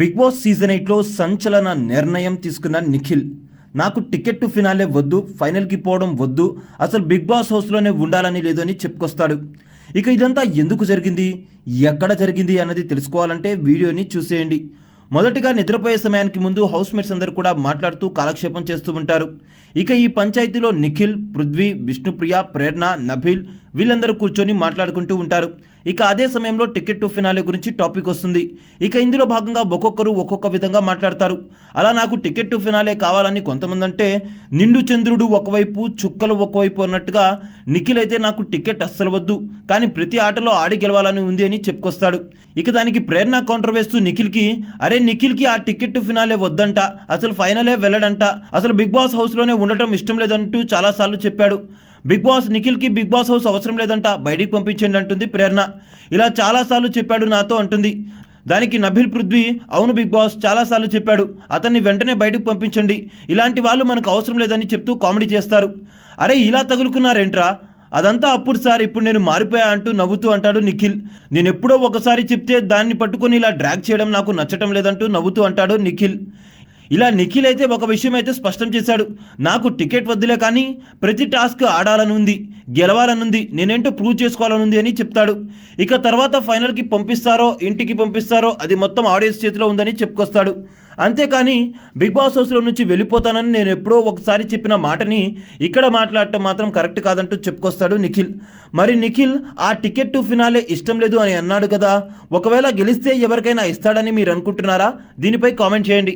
Big boss season ఎయిట్లో సంచలన నిర్ణయం తీసుకున్న నిఖిల్. నాకు టికెట్ టు ఫినాలే వద్దు ఫైనల్కి పోవడం వద్దు అసలు బిగ్ బాస్ హౌస్లోనే ఉండాలని లేదు అని చెప్పుకొస్తాడు. ఇక ఇదంతా ఎందుకు జరిగింది ఎక్కడ జరిగింది అన్నది తెలుసుకోవాలంటే వీడియోని చూసేయండి. మొదటిగా నిద్రపోయే సమయానికి ముందు హౌస్ మేట్స్ అందరూ కూడా మాట్లాడుతూ కాలక్షేపం చేస్తూ ఉంటారు. ఇక ఈ పంచాయతీలో నిఖిల్ పృథ్వీ విష్ణుప్రియ ప్రేరణ నభిల్ వీళ్ళందరూ కూర్చొని మాట్లాడుకుంటూ ఉంటారు. ఇక అదే సమయంలో టికెట్ టు ఫినాలే గురించి టాపిక్ వస్తుంది. ఇక ఇందులో భాగంగా ఒక్కొక్కరు ఒక్కొక్క విధంగా మాట్లాడతారు. అలా నాకు టికెట్ టు ఫినాలే కావాలని కొంతమంది అంటే నిండు చంద్రుడు ఒకవైపు చుక్కలు ఒకవైపు అన్నట్టుగా నిఖిల్ అయితే నాకు టికెట్ అస్సలు వద్దు. కానీ ప్రతి ఆటలో ఆడి గెలవాలని ఉంది అని చెప్పుకొస్తాడు. ఇక దానికి ప్రేరణ కౌంటర్ వేస్తూ నిఖిల్కి అరే నిఖిల్కి ఆ టికెట్ టు ఫినాలే వద్దంట. అసలు ఫైనలే వెళ్ళడంట. అసలు బిగ్ బాస్ హౌస్లోనే ఉండటం ఇష్టం లేదంటూ చాలాసార్లు చెప్పాడు. బిగ్ బాస్ నిఖిల్కి బిగ్ బాస్ హౌస్ అవసరం లేదంట బయటికి పంపించండి అంటుంది ప్రేరణ. ఇలా చాలాసార్లు చెప్పాడు నాతో అంటుంది. దానికి నభిల్ పృథ్వీ అవును బిగ్ బాస్ చాలాసార్లు చెప్పాడు. అతన్ని వెంటనే బయటకు పంపించండి. ఇలాంటి వాళ్ళు మనకు అవసరం లేదని చెప్తూ కామెడీ చేస్తారు. అరే ఇలా తగులుకున్నారేంట్రా? అదంతా అప్పుడు సార్ ఇప్పుడు నేను మారిపోయా అంటూ నవ్వుతూ అంటాడు నిఖిల్. నేను ఎప్పుడో ఒకసారి చెప్తే దాన్ని పట్టుకొని ఇలా డ్రాగ్ చేయడం నాకు నచ్చటం లేదంటూ నవ్వుతూ అంటాడు నిఖిల్. ఇలా నిఖిల్ అయితే ఒక విషయం అయితే స్పష్టం చేశాడు. నాకు టికెట్ వద్దులే కానీ ప్రతి టాస్క్ ఆడాలని ఉంది గెలవాలని ఉంది నేనేంటో ప్రూవ్ చేసుకోవాలని ఉంది అని చెప్తాడు. ఇక తర్వాత ఫైనల్కి పంపిస్తారో ఇంటికి పంపిస్తారో అది మొత్తం ఆడియన్స్ చేతిలో ఉందని చెప్పుకొస్తాడు. అంతేకాని బిగ్ బాస్ హౌస్లో నుంచి వెళ్ళిపోతానని నేను ఎప్పుడో ఒకసారి చెప్పిన మాటని ఇక్కడ మాట్లాడటం మాత్రం కరెక్ట్ కాదంటూ చెప్పుకొస్తాడు నిఖిల్. మరి నిఖిల్ ఆ టికెట్ టు ఫినాలే ఇష్టం లేదు అని అన్నాడు కదా. ఒకవేళ గెలిస్తే ఎవరికైనా ఇస్తాడని మీరు అనుకుంటున్నారా? దీనిపై కామెంట్ చేయండి.